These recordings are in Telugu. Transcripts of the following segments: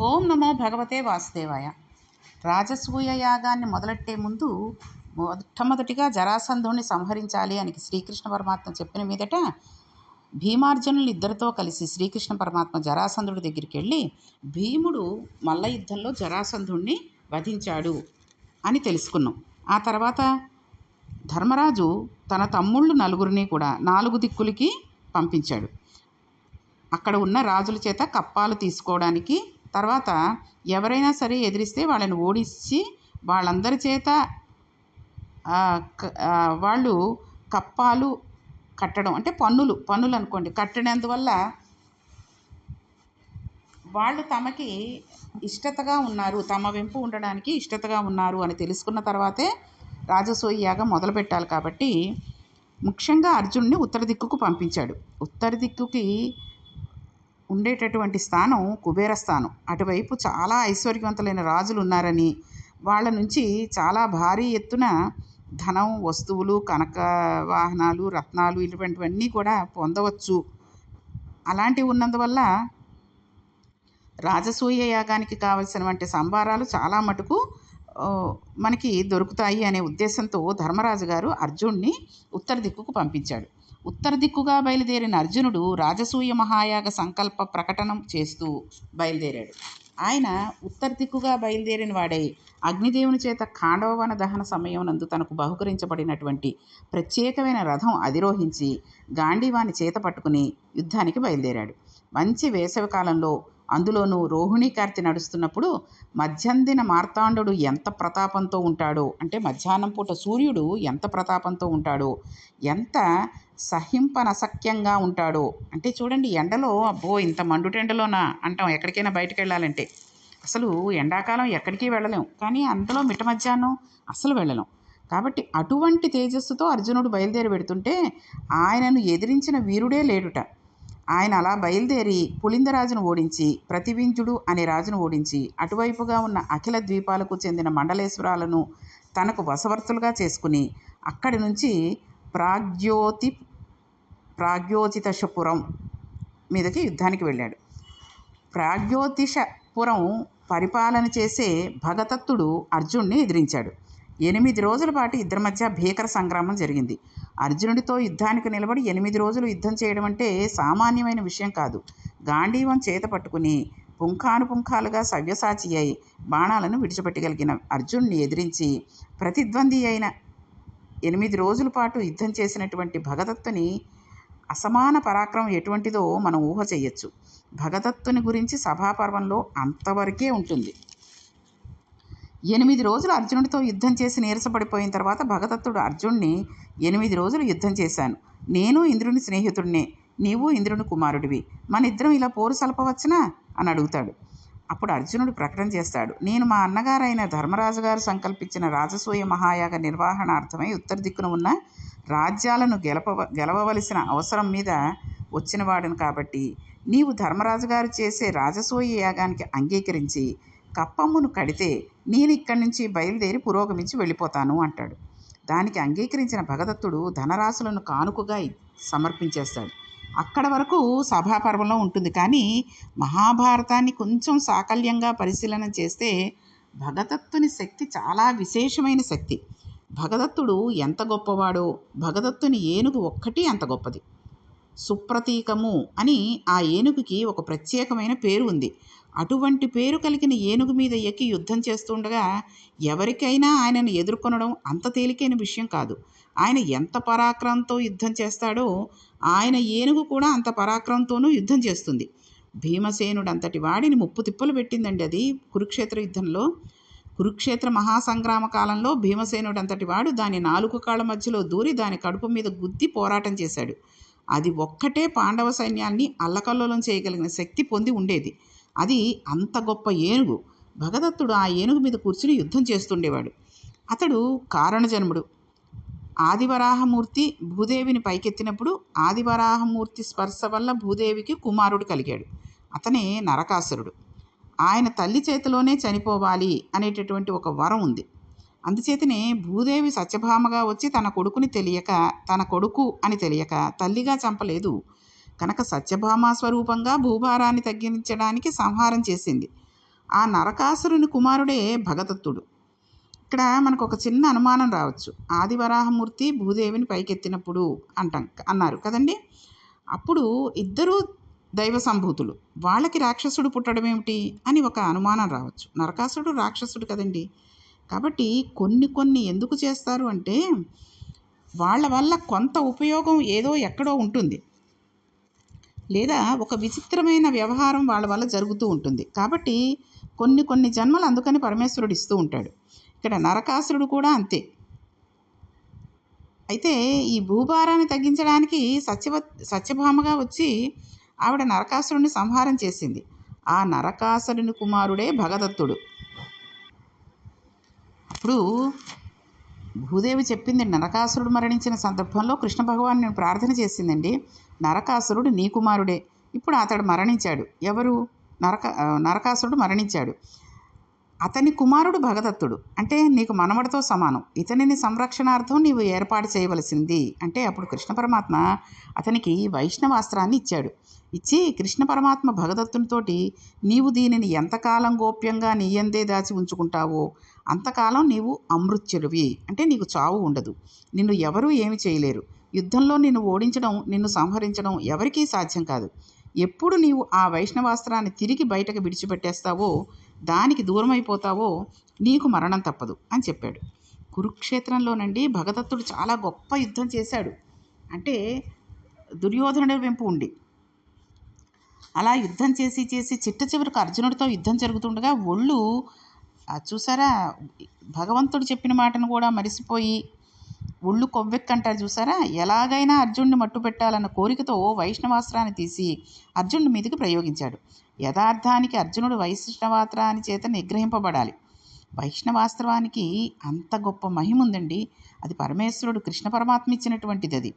ఓం నమో భగవతే వాసుదేవాయ. రాజసూయ యాగాన్ని మొదలెట్టే ముందు మొట్టమొదటిగా జరాసంధుని సంహరించాలి అని శ్రీకృష్ణ పరమాత్మ చెప్పిన మీదట భీమార్జునులు ఇద్దరితో కలిసి శ్రీకృష్ణ పరమాత్మ జరాసంధుడి దగ్గరికి వెళ్ళి భీముడు మల్ల యుద్ధంలో జరాసంధుణ్ణి వధించాడు అని తెలుసుకున్నాం. ఆ తర్వాత ధర్మరాజు తన తమ్ముళ్ళు నలుగురిని కూడా నాలుగు దిక్కులకి పంపించాడు. అక్కడ ఉన్న రాజుల చేత కప్పాలు తీసుకోవడానికి తర్వాత ఎవరైనా సరే ఎదిరిస్తే వాళ్ళని ఓడించి వాళ్ళందరి చేత వాళ్ళు కప్పాలు కట్టడం అంటే పన్నులు పన్నులు అనుకోండి. కట్టినందువల్ల వాళ్ళు తమకి ఇష్టతగా ఉన్నారు తమ వెంపు ఉండడానికి ఇష్టతగా ఉన్నారు అని తెలుసుకున్న తర్వాతే రాజసూయ యాగం మొదలు పెట్టాలి కాబట్టి ముఖ్యంగా అర్జునుడిని ఉత్తర దిక్కుకు పంపించాడు. ఉత్తర దిక్కుకి ఉండేటటువంటి స్థానం కుబేర స్థానం. అటువైపు చాలా ఐశ్వర్యవంతులైన రాజులు ఉన్నారని వాళ్ళ నుంచి చాలా భారీ ఎత్తున ధనం వస్తువులు కనక వాహనాలు రత్నాలు ఇటువంటివన్నీ కూడా పొందవచ్చు. అలాంటివి ఉన్నందువల్ల రాజసూయ యాగానికి కావలసినటువంటి సంభారాలు చాలా మటుకు మనకి దొరుకుతాయి అనే ఉద్దేశంతో ధర్మరాజు గారు అర్జున్ని ఉత్తర దిక్కుకు పంపించాడు. ఉత్తర దిక్కుగా బయలుదేరిన అర్జునుడు రాజసూయ మహాయాగ సంకల్ప ప్రకటనం చేస్తూ బయలుదేరాడు. ఆయన ఉత్తర దిక్కుగా బయలుదేరిన వాడై అగ్నిదేవుని చేత ఖాండవవన దహన సమయం నందు తనకు బహుకరించబడినటువంటి ప్రత్యేకమైన రథం అధిరోహించి గాంధీవాని చేత పట్టుకుని యుద్ధానికి బయలుదేరాడు. మంచి వేసవి కాలంలో అందులోనూ రోహిణీ కార్తె నడుస్తున్నప్పుడు మధ్యందిన మార్తాండుడు ఎంత ప్రతాపంతో ఉంటాడో అంటే మధ్యాహ్నం పూట సూర్యుడు ఎంత ప్రతాపంతో ఉంటాడో ఎంత సహింపనసక్యంగా ఉంటాడో. అంటే చూడండి ఎండలో అబ్బో ఇంత మండుటెండలోనా అంటాం ఎక్కడికైనా బయటకు వెళ్ళాలంటే. అసలు ఎండాకాలం ఎక్కడికి వెళ్ళలేం కానీ అందులో మిట్ట మధ్యాహ్నం అసలు వెళ్ళలేం. కాబట్టి అటువంటి తేజస్సుతో అర్జునుడు బయలుదేరి పెడుతుంటే ఆయనను ఎదిరించిన వీరుడే లేడుట. ఆయన అలా బయలుదేరి పులిందరాజును ఓడించి ప్రతివింజుడు అనే రాజును ఓడించి అటువైపుగా ఉన్న అఖిల ద్వీపాలకు చెందిన మండలేశ్వరాలను తనకు వశవర్తులుగా చేసుకుని అక్కడి నుంచి ప్రాగ్యోతి ప్రాగ్యోతితషపురం మీదకి యుద్ధానికి వెళ్ళాడు. ప్రాగ్యోతిషపురం పరిపాలన చేసే భగదత్తుడు అర్జున్ని ఎదిరించాడు. ఎనిమిది రోజుల పాటు ఇద్దరి మధ్య భీకర సంగ్రామం జరిగింది. అర్జునుడితో యుద్ధానికి నిలబడి ఎనిమిది రోజులు యుద్ధం చేయడం అంటే సామాన్యమైన విషయం కాదు. గాంధీవం చేత పట్టుకుని పుంఖానుపుంఖాలుగా సవ్యసాచి అయి బాణాలను విడిచిపెట్టగలిగిన అర్జున్ని ఎదిరించి ప్రతిద్వంది అయిన ఎనిమిది రోజుల పాటు యుద్ధం చేసినటువంటి భగదత్తుని అసమాన పరాక్రమం ఎటువంటిదో మనం ఊహ చేయొచ్చు. భగదత్తుని గురించి సభాపర్వంలో అంతవరకే ఉంటుంది. ఎనిమిది రోజులు అర్జునుడితో యుద్ధం చేసి నీరసపడిపోయిన తర్వాత భగదత్తుడు అర్జున్ని ఎనిమిది రోజులు యుద్ధం చేశాను. నేను ఇంద్రుని స్నేహితుడినే నీవు ఇంద్రుని కుమారుడివి. మన ఇద్దరం ఇలా పోరు సలపవచ్చునా? అని అడుగుతాడు. అప్పుడు అర్జునుడు ప్రకటన చేస్తాడు. నేను మా అన్నగారైన ధర్మరాజు గారు సంకల్పించిన రాజసూయ మహాయాగ నిర్వహణార్థమై ఉత్తర దిక్కున ఉన్న రాజ్యాలను గెలప గెలవవలసిన అవసరం మీద వచ్చినవాడను కాబట్టి నీవు ధర్మరాజు గారు చేసే రాజసూయ యాగానికి అంగీకరించి కప్పమ్మును కడితే నేను ఇక్కడి నుంచి బయలుదేరి పురోగమించి వెళ్ళిపోతాను అంటాడు. దానికి అంగీకరించిన భగదత్తుడు ధనరాశులను కానుకగా సమర్పించేస్తాడు. అక్కడ వరకు సభాపర్వంలో ఉంటుంది. కానీ మహాభారతాన్ని కొంచెం సాకల్యంగా పరిశీలన చేస్తే భగదత్తుని శక్తి చాలా విశేషమైన శక్తి. భగదత్తుడు ఎంత గొప్పవాడో భగదత్తుని ఏనుగు ఒక్కటి అంత గొప్పది. సుప్రతీకము అని ఆ ఏనుగుకి ఒక ప్రత్యేకమైన పేరు ఉంది. అటువంటి పేరు కలిగిన ఏనుగు మీద ఎక్కి యుద్ధం చేస్తుండగా ఎవరికైనా ఆయనను ఎదుర్కొనడం అంత తేలికైన విషయం కాదు. ఆయన ఎంత పరాక్రమంతో యుద్ధం చేస్తాడో ఆయన ఏనుగు కూడా అంత పరాక్రమంతోనూ యుద్ధం చేస్తుంది. భీమసేనుడు అంతటి వాడిని ముప్పు తిప్పలు పెట్టిందండి అది కురుక్షేత్ర యుద్ధంలో. కురుక్షేత్ర మహాసంగ్రామ కాలంలో భీమసేనుడు అంతటి వాడు దాని నాలుగు కాళ్ళ మధ్యలో దూరి దాని కడుపు మీద గుద్ది పోరాటం చేశాడు. అది ఒక్కటే పాండవ సైన్యాన్ని అల్లకల్లోలం చేయగలిగిన శక్తి పొంది ఉండేది. అది అంత గొప్ప ఏనుగు. భగదత్తుడు ఆ ఏనుగు మీద కూర్చుని యుద్ధం చేస్తుండేవాడు. అతడు కారణజన్ముడు. ఆదివరాహమూర్తి భూదేవిని పైకెత్తినప్పుడు ఆదివరాహమూర్తి స్పర్శ వల్ల భూదేవికి కుమారుడు కలిగాడు. అతనే నరకాసురుడు. ఆయన తల్లి చేతిలోనే చనిపోవాలి అనేటటువంటి ఒక వరం ఉంది. అందుచేతనే భూదేవి సత్యభామగా వచ్చి తన కొడుకుని తెలియక తన కొడుకు అని తెలియక తల్లిగా చంపలేదు కనుక సత్యభామ స్వరూపంగా భూభారాన్ని తగ్గించడానికి సంహారం చేసింది. ఆ నరకాసురుని కుమారుడే భగదత్తుడు. ఇక్కడ మనకు ఒక చిన్న అనుమానం రావచ్చు. ఆదివరాహమూర్తి భూదేవిని పైకెత్తినప్పుడు అంటాం అన్నారు కదండి? అప్పుడు ఇద్దరూ దైవ సంభూతులు. వాళ్ళకి రాక్షసుడు పుట్టడం ఏమిటి అని ఒక అనుమానం రావచ్చు. నరకాసుడు రాక్షసుడు కదండి. కాబట్టి కొన్ని కొన్ని ఎందుకు చేస్తారు అంటే వాళ్ళ వల్ల కొంత ఉపయోగం ఏదో ఎక్కడో ఉంటుంది. లేదా ఒక విచిత్రమైన వ్యవహారం వాళ్ళ వల్ల జరుగుతూ ఉంటుంది. కాబట్టి కొన్ని కొన్ని జన్మలు అందుకని పరమేశ్వరుడు ఇస్తూ ఉంటాడు. ఇక్కడ నరకాసురుడు కూడా అంతే. అయితే ఈ భూభారాన్ని తగ్గించడానికి సత్యవ సత్యభామగా వచ్చి ఆవిడ నరకాసురుడిని సంహారం చేసింది. ఆ నరకాసురుని కుమారుడే భగదత్తుడు. అప్పుడు భూదేవి చెప్పింది నరకాసురుడు మరణించిన సందర్భంలో కృష్ణ భగవాన్ నేను ప్రార్థన చేసిందండి. నరకాసురుడు నీ కుమారుడే. ఇప్పుడు అతడు మరణించాడు. ఎవరు? నరక నరకాసురుడు మరణించాడు. అతని కుమారుడు భగదత్తుడు. అంటే నీకు మనవడితో సమానం. ఇతనిని సంరక్షణార్థం నీవు ఏర్పాటు చేయవలసింది. అంటే అప్పుడు కృష్ణ పరమాత్మ అతనికి వైష్ణవాస్త్రాన్ని ఇచ్చాడు. ఇచ్చి కృష్ణ పరమాత్మ భగదత్తునితోటి నీవు దీనిని ఎంతకాలం గోప్యంగా నీయందే దాచి ఉంచుకుంటావో అంతకాలం నీవు అమృత్యుడివి. అంటే నీకు చావు ఉండదు. నిన్ను ఎవరూ ఏమి చేయలేరు. యుద్ధంలో నిన్ను ఓడించడం నిన్ను సంహరించడం ఎవరికీ సాధ్యం కాదు. ఎప్పుడు నీవు ఆ వైష్ణవాస్త్రాన్ని తిరిగి బయటకు విడిచిపెట్టేస్తావో దానికి దూరమైపోతావో నీకు మరణం తప్పదు అని చెప్పాడు. కురుక్షేత్రంలోనండి భగదత్తుడు చాలా గొప్ప యుద్ధం చేశాడు. అంటే దుర్యోధనుడి వెంపు ఉండి. అలా యుద్ధం చేసి చేసి చిట్ట చివరికి అర్జునుడితో యుద్ధం జరుగుతుండగా ఒళ్ళు చూసారా? భగవంతుడు చెప్పిన మాటను కూడా మరిసిపోయి ఒళ్ళు కొవ్వెక్కంటారు చూసారా? ఎలాగైనా అర్జునుడిని మట్టు పెట్టాలన్న కోరికతో వైష్ణవాస్త్రాన్ని తీసి అర్జునుడి మీదకి ప్రయోగించాడు. యథార్థానికి అర్జునుడు వైష్ణవాస్త్రాన్ని చేత నిగ్రహింపబడాలి. వైష్ణవాస్త్రవానికి అంత గొప్ప మహిమ ఉందండి. అది పరమేశ్వరుడు కృష్ణ పరమాత్మ ఇచ్చినటువంటిది అది.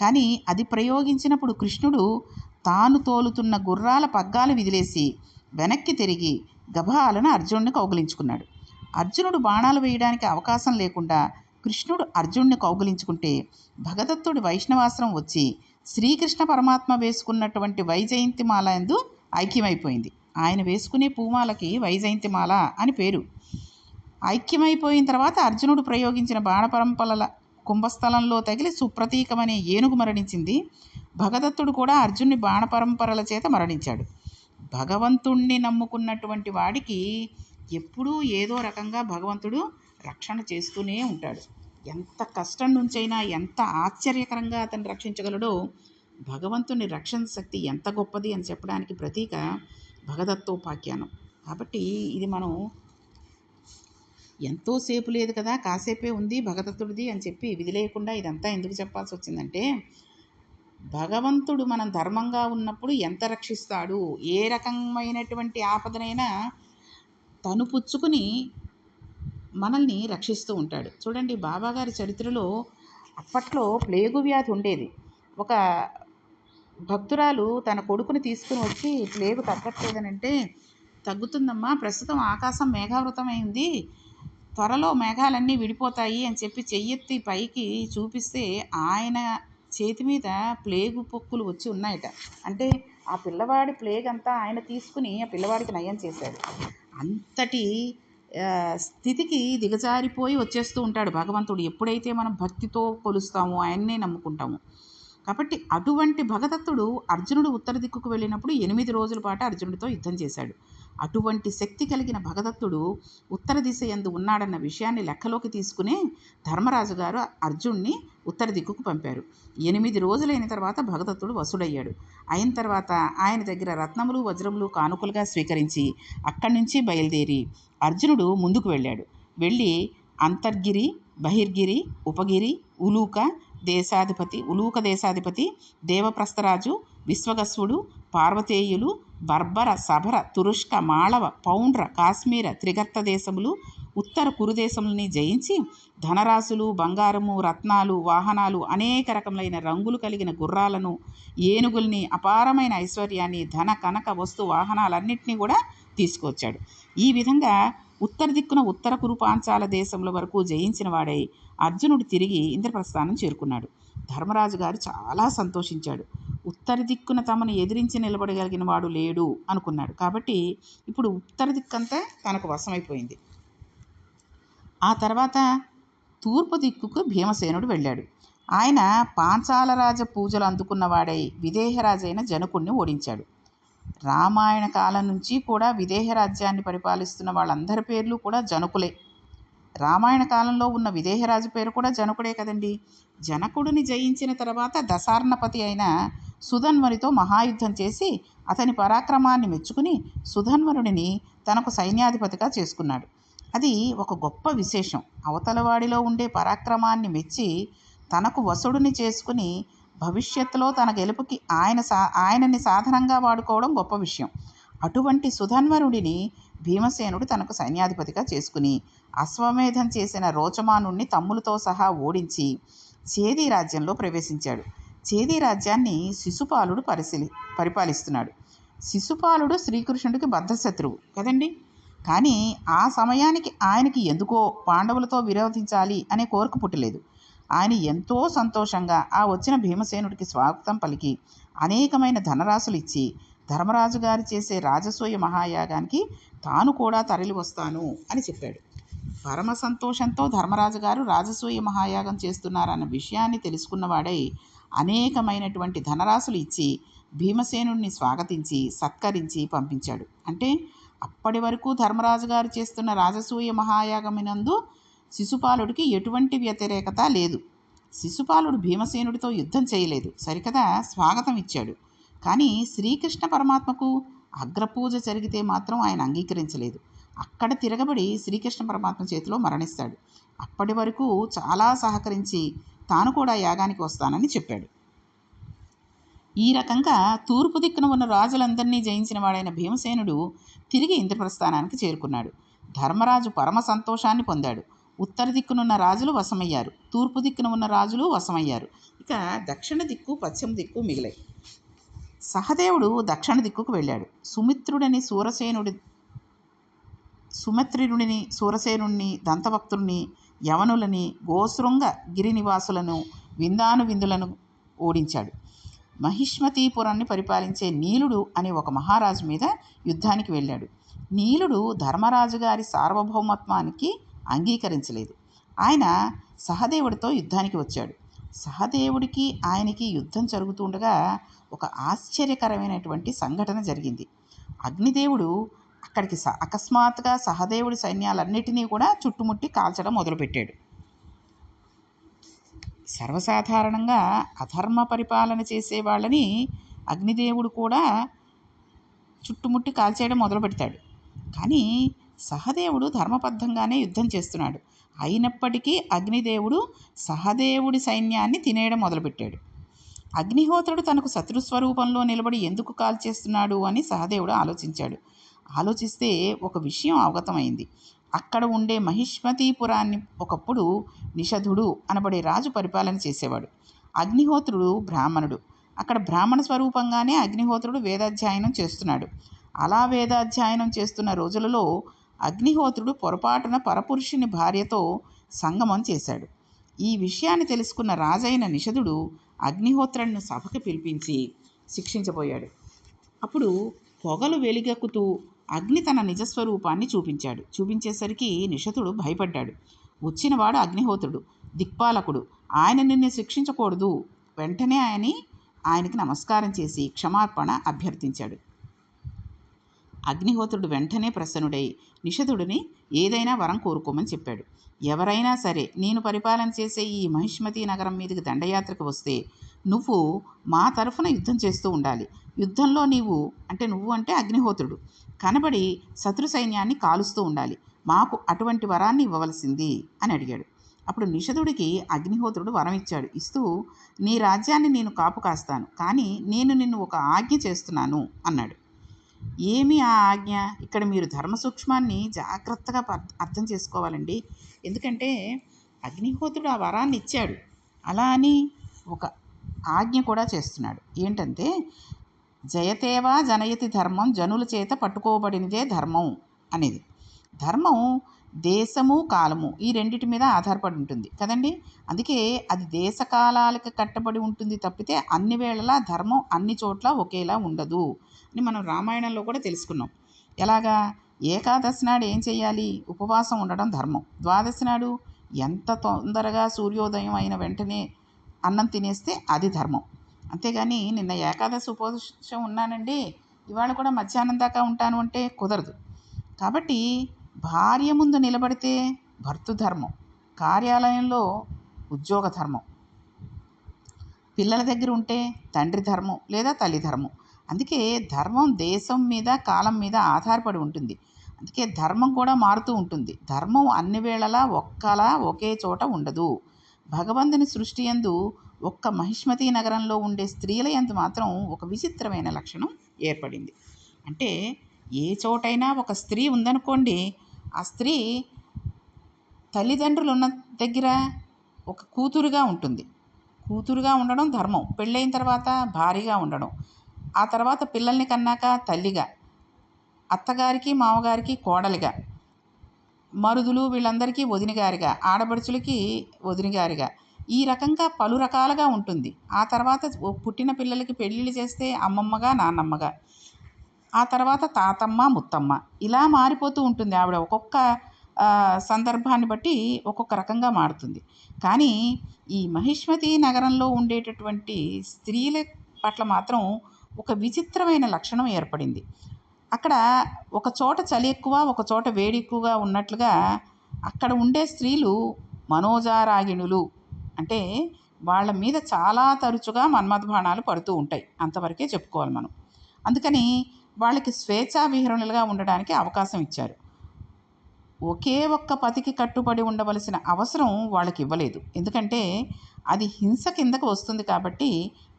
కానీ అది ప్రయోగించినప్పుడు కృష్ణుడు తాను తోలుతున్న గుర్రాల పగ్గాలు విదిలేసి వెనక్కి తిరిగి గభాలను అర్జునుడిని కౌగిలించుకున్నాడు. అర్జునుడు బాణాలు వేయడానికి అవకాశం లేకుండా కృష్ణుడు అర్జునుడిని కౌగిలించుకుంటే భగదత్తుడి వైష్ణవాస్త్రం వచ్చి శ్రీకృష్ణ పరమాత్మ వేసుకున్నటువంటి వైజయంతిమాల ఎందు ఐక్యమైపోయింది. ఆయన వేసుకునే పూమాలకి వైజయంతిమాల అని పేరు. ఐక్యమైపోయిన తర్వాత అర్జునుడు ప్రయోగించిన బాణపరంపరల కుంభస్థలంలో తగిలి సుప్రతీకమనే ఏనుగు మరణించింది. భగదత్తుడు కూడా అర్జున్ని బాణపరంపరల చేత మరణించాడు. భగవంతుణ్ణి నమ్ముకున్నటువంటి వాడికి ఎప్పుడూ ఏదో రకంగా భగవంతుడు రక్షణ చేస్తూనే ఉంటాడు. ఎంత కష్టం నుంచైనా ఎంత ఆశ్చర్యకరంగా అతను రక్షించగలడో భగవంతుని రక్షణ శక్తి ఎంత గొప్పది అని చెప్పడానికి ప్రతీక భగదత్తోపాఖ్యానం. కాబట్టి ఇది మనం ఎంతోసేపు లేదు కదా కాసేపే ఉంది భగదత్తుడిది అని చెప్పి విధి లేకుండా ఇదంతా ఎందుకు చెప్పాల్సి వచ్చిందంటే భగవంతుడు మనం ధర్మంగా ఉన్నప్పుడు ఎంత రక్షిస్తాడు? ఏ రకమైనటువంటి ఆపదనైనా తను పుచ్చుకుని మనల్ని రక్షిస్తూ ఉంటాడు. చూడండి బాబాగారి చరిత్రలో అప్పట్లో ప్లేగు వ్యాధి ఉండేది. ఒక భక్తురాలు తన కొడుకుని తీసుకుని వచ్చి ప్లేగు తగ్గట్లేదనంటే తగ్గుతుందమ్మా ప్రస్తుతం ఆకాశం మేఘావృతమైంది త్వరలో మేఘాలన్నీ విడిపోతాయి అని చెప్పి చెయ్యెత్తి పైకి చూపిస్తే ఆయన చేతి మీద ప్లేగు పొక్కులు వచ్చి ఉన్నాయట. అంటే ఆ పిల్లవాడి ప్లేగ్ అంతా ఆయన తీసుకుని ఆ పిల్లవాడికి నయం చేశాడు. అంతటి స్థితికి దిగజారిపోయి వచ్చేస్తూ ఉంటాడు భగవంతుడు. ఎప్పుడైతే మనం భక్తితో కొలుస్తామో ఆయన్నే నమ్ముకుంటాము. కాబట్టి అటువంటి భగదత్తుడు అర్జునుడు ఉత్తర దిక్కుకు వెళ్ళినప్పుడు ఎనిమిది రోజుల పాటు అర్జునుడితో యుద్ధం చేశాడు. అటువంటి శక్తి కలిగిన భగదత్తుడు ఉత్తర దిశ యందు ఉన్నాడన్న విషయాన్ని లెక్కలోకి తీసుకునే ధర్మరాజు గారు అర్జున్ని ఉత్తర దిక్కుకు పంపారు. ఎనిమిది రోజులైన తర్వాత భగదత్తుడు వసుడయ్యాడు. అయిన తర్వాత ఆయన దగ్గర రత్నములు వజ్రములు కానుకలుగా స్వీకరించి అక్కడి నుంచి బయలుదేరి అర్జునుడు ముందుకు వెళ్ళాడు. వెళ్ళి అంతర్గిరి బహిర్గిరి ఉపగిరి ఉలూక దేశాధిపతి ఉలూక దేశాధిపతి దేవప్రస్థరాజు విశ్వగస్వుడు పార్వతేయులు బర్బర సభర తురుష్క మాళవ పౌండ్ర కాశ్మీర త్రిగర్త దేశములు ఉత్తర కురుదేశములని జయించి ధనరాశులు బంగారము రత్నాలు వాహనాలు అనేక రకములైన రంగులు కలిగిన గుర్రాలను ఏనుగుల్ని అపారమైన ఐశ్వర్యాన్ని ధన కనక వస్తు వాహనాలన్నింటినీ కూడా తీసుకొచ్చాడు ఈ విధంగా ఉత్తర దిక్కున ఉత్తర కురుపాంచాల దేశముల వరకు జయించిన వాడై అర్జునుడు తిరిగి ఇంద్రప్రస్థానం చేరుకున్నాడు. ధర్మరాజు గారు చాలా సంతోషించాడు. ఉత్తర దిక్కున తమను ఎదిరించి నిలబడగలిగిన వాడు లేడు అనుకున్నాడు. కాబట్టి ఇప్పుడు ఉత్తర దిక్కంతా తనకు వశమైపోయింది. ఆ తర్వాత తూర్పు దిక్కుకు భీమసేనుడు వెళ్ళాడు. ఆయన పాంచాలరాజ పూజలు అందుకున్నవాడై విదేహరాజైన జనకుణ్ణి ఓడించాడు. రామాయణ కాలం నుంచి కూడా విదేహ రాజ్యాన్ని పరిపాలిస్తున్న వాళ్ళందరి పేర్లు కూడా జనకులే. రామాయణ కాలంలో ఉన్న విదేహరాజు పేరు కూడా జనకుడే కదండి. జనకుడిని జయించిన తర్వాత దశార్ణపతి అయిన సుధన్వనితో మహాయుద్ధం చేసి అతని పరాక్రమాన్ని మెచ్చుకుని సుధన్వనుడిని తనకు సైన్యాధిపతిగా చేసుకున్నాడు. అది ఒక గొప్ప విశేషం. అవతలవాడిలో ఉండే పరాక్రమాన్ని మెచ్చి తనకు వసుడిని చేసుకుని భవిష్యత్తులో తన గెలుపుకి ఆయన సా ఆయనని సాధనంగా వాడుకోవడం గొప్ప విషయం. అటువంటి సుధన్వరుడిని భీమసేనుడు తనకు సైన్యాధిపతిగా చేసుకుని అశ్వమేధం చేసిన రోచమానుణ్ణి తమ్ములతో సహా ఓడించి చేది రాజ్యంలో ప్రవేశించాడు. చేది రాజ్యాన్ని శిశుపాలుడు పరిశీలి పరిపాలిస్తున్నాడు. శిశుపాలుడు శ్రీకృష్ణుడికి బద్ధశత్రువు కదండి? కానీ ఆ సమయానికి ఆయనకి ఎందుకో పాండవులతో విరోధించాలి అనే కోరిక పుట్టలేదు. ఆయన ఎంతో సంతోషంగా ఆ వచ్చిన భీమసేనుడికి స్వాగతం పలికి అనేకమైన ధనరాశులు ఇచ్చి ధర్మరాజు గారు చేసే రాజసూయ మహాయాగానికి తాను కూడా తరలి వస్తాను అని చెప్పాడు. పరమ సంతోషంతో ధర్మరాజు గారు రాజసూయ మహాయాగం చేస్తున్నారన్న విషయాన్ని తెలుసుకున్నవాడై అనేకమైనటువంటి ధనరాశులు ఇచ్చి భీమసేనుడిని స్వాగతించి సత్కరించి పంపించాడు. అంటే అప్పటి వరకు ధర్మరాజు గారు చేస్తున్న రాజసూయ మహాయాగమినందు శిశుపాలుడికి ఎటువంటి వ్యతిరేకత లేదు. శిశుపాలుడు భీమసేనుడితో యుద్ధం చేయలేదు. సరికదా? స్వాగతం ఇచ్చాడు కానీ శ్రీకృష్ణ పరమాత్మకు అగ్రపూజ జరిగితే మాత్రం ఆయన అంగీకరించలేదు. అక్కడ తిరగబడి శ్రీకృష్ణ పరమాత్మ చేతిలో మరణిస్తాడు. అప్పటి వరకు చాలా సహకరించి తాను కూడా యాగానికి వస్తానని చెప్పాడు. ఈ రకంగా తూర్పు దిక్కున ఉన్న రాజులందరినీ జయించిన వాడైన భీమసేనుడు తిరిగి ఇంద్రప్రస్థానానికి చేరుకున్నాడు. ధర్మరాజు పరమ సంతోషాన్ని పొందాడు. ఉత్తర దిక్కునున్న రాజులు వశమయ్యారు. తూర్పు దిక్కున ఉన్న రాజులు వశమయ్యారు. ఇక దక్షిణ దిక్కు పశ్చిమ దిక్కు మిగిలాయి. సహదేవుడు దక్షిణ దిక్కుకు వెళ్ళాడు. సుమిత్రుడని సూరసేనుడి సుమిత్రుడిని సూరసేనుణ్ణి దంతభక్తుణ్ణి యవనులని గోశృంగ గిరినివాసులను విందాను విందులను ఓడించాడు. మహిష్మతీపురాన్ని పరిపాలించే నీలుడు అనే ఒక మహారాజు మీద యుద్ధానికి వెళ్ళాడు. నీలుడు ధర్మరాజు గారి సార్వభౌమత్వానికి అంగీకరించలేదు. ఆయన సహదేవుడితో యుద్ధానికి వచ్చాడు. సహదేవుడికి ఆయనకి యుద్ధం జరుగుతుండగా ఒక ఆశ్చర్యకరమైనటువంటి సంఘటన జరిగింది. అగ్నిదేవుడు అక్కడికి స అకస్మాత్తుగా సహదేవుడి సైన్యాలన్నిటినీ కూడా చుట్టుముట్టి కాల్చడం మొదలుపెట్టాడు. సర్వసాధారణంగా అధర్మ పరిపాలన చేసే వాళ్ళని అగ్నిదేవుడు కూడా చుట్టుముట్టి కాల్చేయడం మొదలు పెడతాడు కానీ సహదేవుడు ధర్మబద్ధంగానే యుద్ధం చేస్తున్నాడు. అయినప్పటికీ అగ్నిదేవుడు సహదేవుడి సైన్యాన్ని తినేయడం మొదలుపెట్టాడు. అగ్నిహోత్రుడు తనకు శత్రు స్వరూపంలో నిలబడి ఎందుకు కాల్చేస్తున్నాడు అని సహదేవుడు ఆలోచించాడు. ఆలోచిస్తే ఒక విషయం అవగతమైంది. అక్కడ ఉండే మహిష్మతీపురాన్ని ఒకప్పుడు నిషధుడు అనబడే రాజు పరిపాలన చేసేవాడు. అగ్నిహోత్రుడు బ్రాహ్మణుడు. అక్కడ బ్రాహ్మణ స్వరూపంగానే అగ్నిహోత్రుడు వేదాధ్యయనం చేస్తున్నాడు. అలా వేదాధ్యయనం చేస్తున్న రోజులలో అగ్నిహోత్రుడు పొరపాటున పరపురుషుని భార్యతో సంగమం చేశాడు. ఈ విషయాన్ని తెలుసుకున్న రాజైన నిషధుడు అగ్నిహోత్రుడిని సభకి పిలిపించి శిక్షించబోయాడు. అప్పుడు పొగలు వెలిగెక్కుతూ అగ్ని తన నిజస్వరూపాన్ని చూపించాడు. చూపించేసరికి నిషధుడు భయపడ్డాడు. వచ్చినవాడు అగ్నిహోత్రుడు దిక్పాలకుడు. ఆయన నిన్ను శిక్షించకూడదు. వెంటనే ఆయని ఆయనకి నమస్కారం చేసి క్షమార్పణ అభ్యర్థించాడు. అగ్నిహోత్రుడు వెంటనే ప్రసన్నుడై నిషధుడిని ఏదైనా వరం కోరుకోమని చెప్పాడు. ఎవరైనా సరే నేను పరిపాలన చేసే ఈ మహిష్మతి నగరం మీదకి దండయాత్రకు వస్తే నువ్వు మా తరఫున యుద్ధం చేస్తూ ఉండాలి. యుద్ధంలో నీవు అంటే నువ్వు అంటే అగ్నిహోత్రుడు. కనబడి శత్రు సైన్యాన్ని కాలుస్తూ ఉండాలి. మాకు అటువంటి వరాన్ని ఇవ్వవలసింది అని అడిగాడు. అప్పుడు నిషధుడికి అగ్నిహోత్రుడు వరం ఇచ్చాడు. ఇస్తూ నీ రాజ్యాన్ని నేను కాపు కాస్తాను కానీ నేను నిన్ను ఒక ఆజ్ఞ చేస్తున్నాను అన్నాడు. ఏమి ఆ ఆజ్ఞ? ఇక్కడ మీరు ధర్మ సూక్ష్మాన్ని జాగ్రత్తగా పర్- అర్థం చేసుకోవాలండి. ఎందుకంటే అగ్నిహోత్రుడు ఆ వరాన్ని ఇచ్చాడు. అలా అని ఒక ఆజ్ఞ కూడా చేస్తున్నాడు. ఏంటంటే జయతేవా జనయతి ధర్మం జనుల చేత పట్టుకోబడినదే ధర్మం అనేది. ధర్మం దేశము కాలము ఈ రెండిటి మీద ఆధారపడి ఉంటుంది. కదండి? అందుకే అది దేశ కాలాలకు కట్టబడి ఉంటుంది తప్పితే అన్ని వేళలా ధర్మం అన్ని చోట్ల ఒకేలా ఉండదు అని మనం రామాయణంలో కూడా తెలుసుకున్నాం. ఎలాగా? ఏకాదశి నాడు ఏం చేయాలి? ఉపవాసం ఉండడం ధర్మం. ద్వాదశి నాడు ఎంత తొందరగా సూర్యోదయం అయిన వెంటనే అన్నం తినేస్తే అది ధర్మం. అంతేగాని నిన్న ఏకాదశి ఉపవాసం ఉన్నానండి ఇవాళ కూడా మధ్యాహ్నం దాకా ఉంటాను అంటే కుదరదు. కాబట్టి భార్య ముందు నిలబడితే భర్తృధర్మం కార్యాలయంలో ఉద్యోగ ధర్మం. పిల్లల దగ్గర ఉంటే తండ్రి ధర్మం లేదా తల్లి ధర్మం. అందుకే ధర్మం దేశం మీద కాలం మీద ఆధారపడి ఉంటుంది. అందుకే ధర్మం కూడా మారుతూ ఉంటుంది. ధర్మం అన్ని వేళలా ఒక్కలా ఒకే చోట ఉండదు. భగవంతుని సృష్టి యందు ఒక్క మహిష్మతి నగరంలో ఉండే స్త్రీల ఎందు మాత్రం ఒక విచిత్రమైన లక్షణం ఏర్పడింది. అంటే ఏ చోటైనా ఒక స్త్రీ ఉందనుకోండి ఆ స్త్రీ తల్లిదండ్రులు ఉన్న దగ్గర ఒక కూతురుగా ఉంటుంది. కూతురుగా ఉండడం ధర్మం. పెళ్ళైన తర్వాత భార్యగా ఉండడం. ఆ తర్వాత పిల్లల్ని కన్నాక తల్లిగా అత్తగారికి మామగారికి కోడలిగా మరుదులు వీళ్ళందరికీ వదినగారిగా ఆడపడుచులకి వదినగారిగా. ఈ రకంగా పలు రకాలుగా ఉంటుంది. ఆ తర్వాత పుట్టిన పిల్లలకి పెళ్ళిళ్ళు చేస్తే అమ్మమ్మగా నాన్నమ్మగా. ఆ తర్వాత తాతమ్మ ముత్తమ్మ. ఇలా మారిపోతూ ఉంటుంది ఆవిడ. ఒక్కొక్క సందర్భాన్ని బట్టి ఒక్కొక్క రకంగా మారుతుంది. కానీ ఈ మహిష్మతి నగరంలో ఉండేటటువంటి స్త్రీల పట్ల మాత్రం ఒక విచిత్రమైన లక్షణం ఏర్పడింది. అక్కడ ఒక చోట చలి ఎక్కువ ఒక చోట వేడి ఎక్కువగా ఉన్నట్లుగా అక్కడ ఉండే స్త్రీలు మనోజారాగిణులు అంటే వాళ్ళ మీద చాలా తరచుగా మన్మథబాణాలు పడుతూ ఉంటాయి. అంతవరకే చెప్పుకోవాలి మనం. అందుకని వాళ్ళకి స్వేచ్ఛా విహరణలుగా ఉండడానికి అవకాశం ఇచ్చారు. ఒకే ఒక్క పతికి కట్టుబడి ఉండవలసిన అవసరం వాళ్ళకి ఇవ్వలేదు. ఎందుకంటే అది హింస కిందకు వస్తుంది కాబట్టి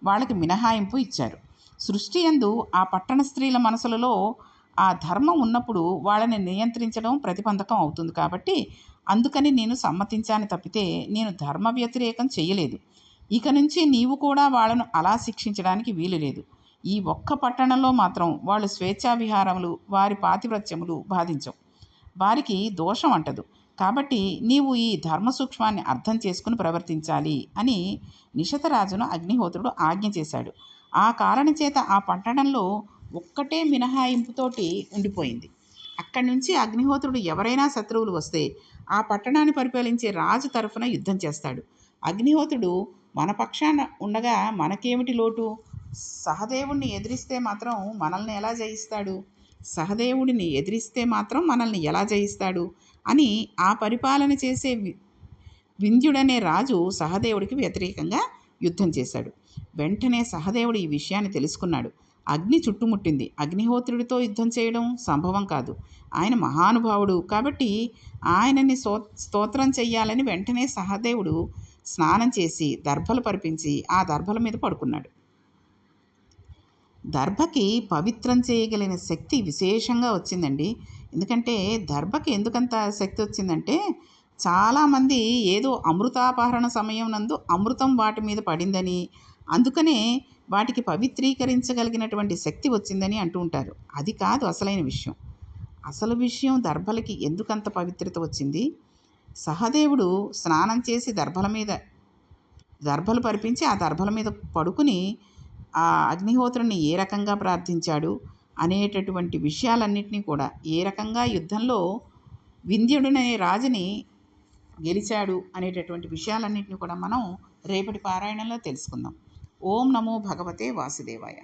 వాళ్ళకి మినహాయింపు ఇచ్చారు. సృష్టి యందు ఆ పట్టణ స్త్రీల మనసులలో ఆ ధర్మం ఉన్నప్పుడు వాళ్ళని నియంత్రించడం ప్రతిబంధకం అవుతుంది కాబట్టి అందుకని నేను సమ్మతించాను తప్పితే నేను ధర్మ వ్యతిరేకం చేయలేదు. ఇక నుంచి నీవు కూడా వాళ్ళను అలా శిక్షించడానికి వీలు లేదు. ఈ ఒక్క పట్టణంలో మాత్రం వాళ్ళు స్వేచ్ఛా విహారములు వారి పాతివ్రత్యములు బాధించవు. వారికి దోషం అంటదు. కాబట్టి నీవు ఈ ధర్మ సూక్ష్మాన్ని అర్థం చేసుకుని ప్రవర్తించాలి అని నిషతరాజును అగ్నిహోత్రుడు ఆజ్ఞ చేశాడు. ఆ కారణం చేత ఆ పట్టణంలో ఒక్కటే మినహాయింపుతోటి ఉండిపోయింది. అక్కడి నుంచి అగ్నిహోత్రుడు ఎవరైనా శత్రువులు వస్తే ఆ పట్టణాన్ని పరిపాలించే రాజు తరఫున యుద్ధం చేస్తాడు. అగ్నిహోత్రుడు మన పక్షాన ఉండగా మనకేమిటి లోటు? సహదేవుణ్ణి ఎదిరిస్తే మాత్రం మనల్ని ఎలా జయిస్తాడు? సహదేవుడిని ఎదిరిస్తే మాత్రం మనల్ని ఎలా జయిస్తాడు? అని ఆ పరిపాలన చేసే వింధ్యుడనే రాజు సహదేవుడికి వ్యతిరేకంగా యుద్ధం చేశాడు. వెంటనే సహదేవుడు ఈ విషయాన్ని తెలుసుకున్నాడు. అగ్ని చుట్టుముట్టింది. అగ్నిహోత్రుడితో యుద్ధం చేయడం సంభవం కాదు. ఆయన మహానుభావుడు కాబట్టి ఆయనని సో స్తోత్రం చెయ్యాలని వెంటనే సహదేవుడు స్నానం చేసి దర్భలు పరిపించి ఆ దర్భల మీద పడుకున్నాడు. దర్భకి పవిత్రం చేయగలిగిన శక్తి విశేషంగా వచ్చిందండి. ఎందుకంటే దర్భకి ఎందుకంత శక్తి వచ్చిందంటే చాలామంది ఏదో అమృతాపహరణ సమయం నందు అమృతం వాటి మీద పడిందని అందుకనే వాటికి పవిత్రీకరించగలిగినటువంటి శక్తి వచ్చిందని అంటూ ఉంటారు. అది కాదు అసలైన విషయం. అసలు విషయం దర్భలకి ఎందుకంత పవిత్రత వచ్చింది? సహదేవుడు స్నానం చేసి దర్భల మీద దర్భలు పరిపించి ఆ దర్భల మీద పడుకుని ఆ అగ్నిహోత్రుని ఏ రకంగా ప్రార్థించాడు అనేటటువంటి విషయాలన్నింటినీ కూడా ఏ రకంగా యుద్ధంలో వింధ్యుడనే రాజుని గెలిచాడు అనేటటువంటి విషయాలన్నింటినీ కూడా మనం రేపటి పారాయణంలో తెలుసుకుందాం. ఓం నమో భగవతే వాసుదేవాయ.